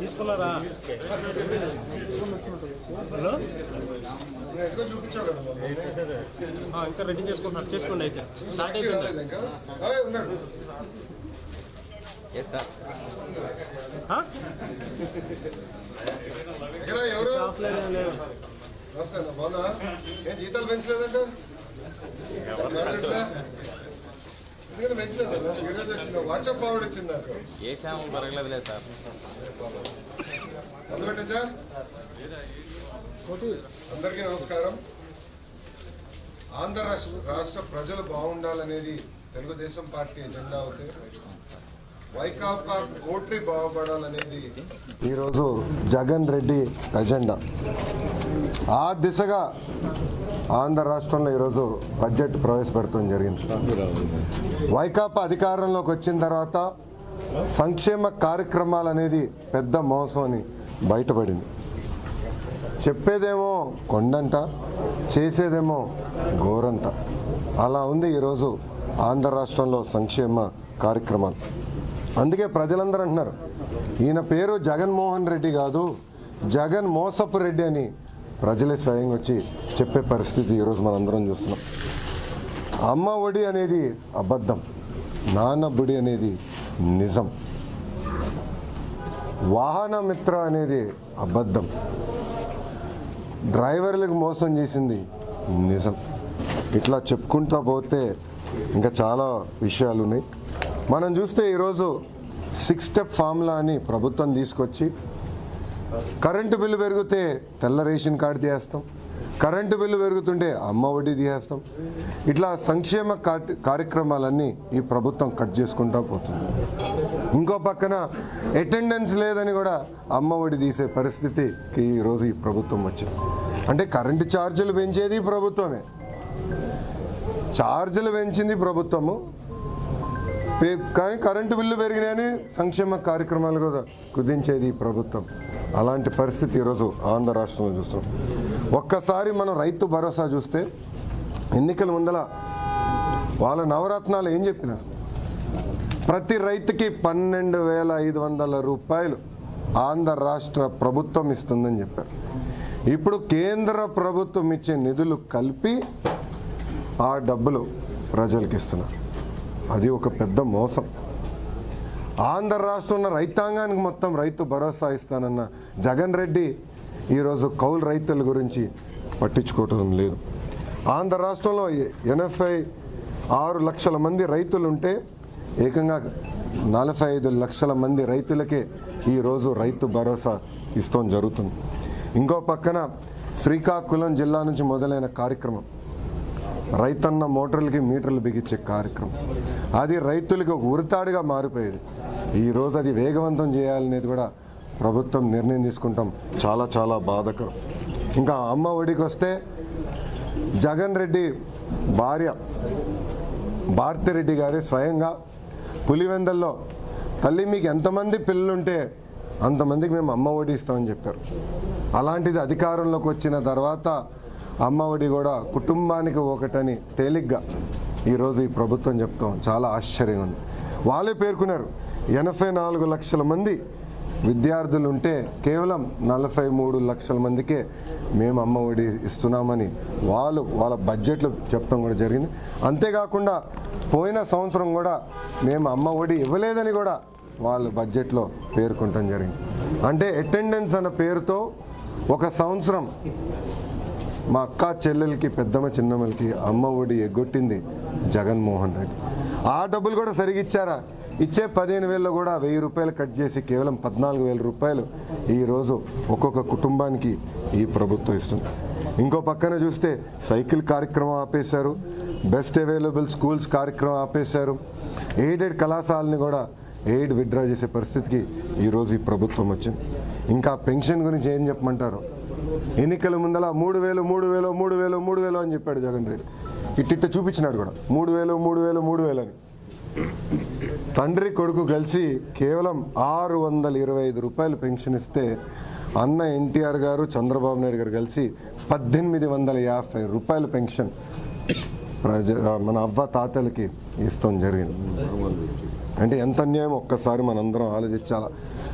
తీసుకున్నారా? హలో? ఇంకా రెడీ చేసుకుంటున్నారు. చేసుకోండి అయితే. స్టార్ట్ అయిపోయింది ఎవరు జీతాలు పెంచలేదంట? వాట్సాప్ ఫార్వర్డ్ వచ్చింది. నాకు. ఏ క్షేమం పెరగలేదు సార్. అందుబట్టచ్చా అందరికీ నమస్కారం. ఆంధ్ర రాష్ట్ర రాష్ట్ర ప్రజలు బాగుండాలనేది తెలుగుదేశం పార్టీ ఎజెండా అవుతే వైకాపా బాగుపడాలనేది ఈరోజు జగన్ రెడ్డి ఎజెండా. ఆ దిశగా ఆంధ్ర రాష్ట్రంలో ఈరోజు బడ్జెట్ ప్రవేశపెడతాం జరిగింది. వైకాపా అధికారంలోకి వచ్చిన తర్వాత సంక్షేమ కార్యక్రమాలు అనేది పెద్ద మోసం అని బయటపడింది. చెప్పేదేమో కొండంట చేసేదేమో గోరంత అలా ఉంది ఈరోజు ఆంధ్ర రాష్ట్రంలో సంక్షేమ కార్యక్రమాలు. అందుకే ప్రజలందరూ అంటున్నారు. ఈయన పేరు జగన్మోహన్ రెడ్డి కాదు జగన్ మోసపు రెడ్డి అని ప్రజలే స్వయంగా వచ్చి చెప్పే పరిస్థితి ఈరోజు మనందరం చూస్తున్నాం. అమ్మ ఒడి అనేది అబద్ధం నాన్న బుడి అనేది నిజం. వాహన మిత్ర అనేది అబద్ధం. డ్రైవర్లకు మోసం చేసింది నిజం. ఇట్లా చెప్పుకుంటా పోతే ఇంకా చాలా విషయాలు ఉన్నాయి మనం చూస్తే ఈరోజు సిక్స్ స్టెప్ ఫార్ములా అని ప్రభుత్వం తీసుకొచ్చి కరెంటు బిల్లు పెరిగితే తెల్ల రేషన్ కార్డు తీసేస్తాం. కరెంటు బిల్లు పెరుగుతుంటే అమ్మ వడ్డీ తీసేస్తాం. ఇట్లా సంక్షేమ కార్యక్రమాలన్నీ ఈ ప్రభుత్వం కట్ చేసుకుంటా పోతుంది. ఇంకో పక్కన అటెండెన్స్ లేదని కూడా అమ్మ ఒడి తీసే పరిస్థితికి ఈరోజు ఈ ప్రభుత్వం వచ్చింది. అంటే కరెంటు ఛార్జీలు పెంచేది ప్రభుత్వమే. ఛార్జీలు పెంచింది ప్రభుత్వము. కానీ కరెంటు బిల్లు పెరిగినాయని సంక్షేమ కార్యక్రమాలు కూడా కుదించేది ఈ ప్రభుత్వం. అలాంటి పరిస్థితి ఈరోజు ఆంధ్ర రాష్ట్రంలో చూస్తాం ఒక్కసారి మనం రైతు భరోసా చూస్తే ఎన్నికల ముందల వాళ్ళ నవరత్నాలు ఏం చెప్పినారు? ప్రతి రైతుకి పన్నెండు వేల ఐదు వందల రూపాయలు ఆంధ్ర రాష్ట్ర ప్రభుత్వం ఇస్తుందని చెప్పారు. ఇప్పుడు కేంద్ర ప్రభుత్వం ఇచ్చే నిధులు కలిపి ఆ డబ్బులు ప్రజలకు ఇస్తున్నారు. అది ఒక పెద్ద మోసం. ఆంధ్ర రాష్ట్రంలో రైతాంగానికి మొత్తం రైతు భరోసా ఇస్తానన్న జగన్ రెడ్డి ఈరోజు కౌలు రైతుల గురించి పట్టించుకోవటం లేదు. ఆంధ్ర రాష్ట్రంలో ఎనభై ఆరు లక్షల మంది రైతులు ఉంటే ఏకంగా నలభై ఐదు లక్షల మంది రైతులకే ఈరోజు రైతు భరోసా ఇస్తాం జరుగుతుంది. ఇంకో పక్కన శ్రీకాకుళం జిల్లా నుంచి మొదలైన కార్యక్రమం. రైతన్న మోటార్లకి మీటర్లు బిగించే కార్యక్రమం. అది రైతులకి ఒక ఉరితాడుగా మారిపోయేది. ఈరోజు అది వేగవంతం చేయాలనేది కూడా ప్రభుత్వం నిర్ణయం తీసుకుంటాం. చాలా చాలా బాధకరం. ఇంకా అమ్మ ఒడికి వస్తే జగన్ రెడ్డి భార్య భారతిరెడ్డి గారి స్వయంగా పులివెందల్లో తల్లి మీకు ఎంతమంది పిల్లలుంటే అంతమందికి మేము అమ్మ ఒడి ఇస్తామని చెప్పారు. అలాంటిది అధికారంలోకి వచ్చిన తర్వాత అమ్మ ఒడి కూడా కుటుంబానికి ఒకటని తేలిగ్గా ఈరోజు ఈ ప్రభుత్వం చెప్తాం. చాలా ఆశ్చర్యంగా ఉంది. వాళ్ళే పేర్కొన్నారు. ఎనభై నాలుగు లక్షల మంది విద్యార్థులు ఉంటే కేవలం నలభై మూడు లక్షల మందికే మేము అమ్మ ఒడి ఇస్తున్నామని వాళ్ళు వాళ్ళ బడ్జెట్లు చెప్పడం కూడా జరిగింది. అంతేకాకుండా పోయిన సంవత్సరం కూడా మేము అమ్మ ఒడి ఇవ్వలేదని కూడా వాళ్ళ బడ్జెట్లో పేర్కొనటం జరిగింది. అంటే అటెండెన్స్ అన్న పేరుతో ఒక సంవత్సరం మా అక్క చెల్లెలకి పెద్దమ్మ చిన్నమ్మలకి అమ్మ ఒడి ఎగ్గొట్టింది. జగన్మోహన్ రెడ్డి. ఆ డబ్బులు కూడా సరిగా ఇచ్చారా ఇచ్చే పదిహేను వేలలో కూడా వెయ్యి రూపాయలు కట్ చేసి కేవలం పద్నాలుగు వేల రూపాయలు ఈరోజు ఒక్కొక్క కుటుంబానికి ఈ ప్రభుత్వం ఇస్తుంది. ఇంకో పక్కన చూస్తే సైకిల్ కార్యక్రమం ఆపేశారు బెస్ట్ అవైలబుల్ స్కూల్స్ కార్యక్రమం ఆపేశారు ఎయిడెడ్ కళాశాలని కూడా ఎయిడ్ విత్డ్రా చేసే పరిస్థితికి ఈరోజు ఈ ప్రభుత్వం వచ్చింది. ఇంకా పెన్షన్ గురించి ఏం చెప్పమంటారు? ఎన్నికల ముందల మూడు వేలు మూడు వేలు మూడు వేలు మూడు వేలు అని చెప్పాడు జగన్ రెడ్డి. ఇట్టిట్ట చూపించినాడు కూడా. మూడు వేలు మూడు వేలు మూడు వేలు అని. తండ్రి కొడుకు కలిసి కేవలం ఆరు వందల ఇరవై ఐదు రూపాయలు పెన్షన్ ఇస్తే అన్న ఎన్టీఆర్ గారు చంద్రబాబు నాయుడు గారు కలిసి పద్దెనిమిది వందల యాభై రూపాయల పెన్షన్ ప్రజ మన అవ్వ తాతలకి ఇస్తాం జరిగింది. అంటే ఎంత అన్యాయం? ఒక్కసారి మనందరం ఆలోచించాలా?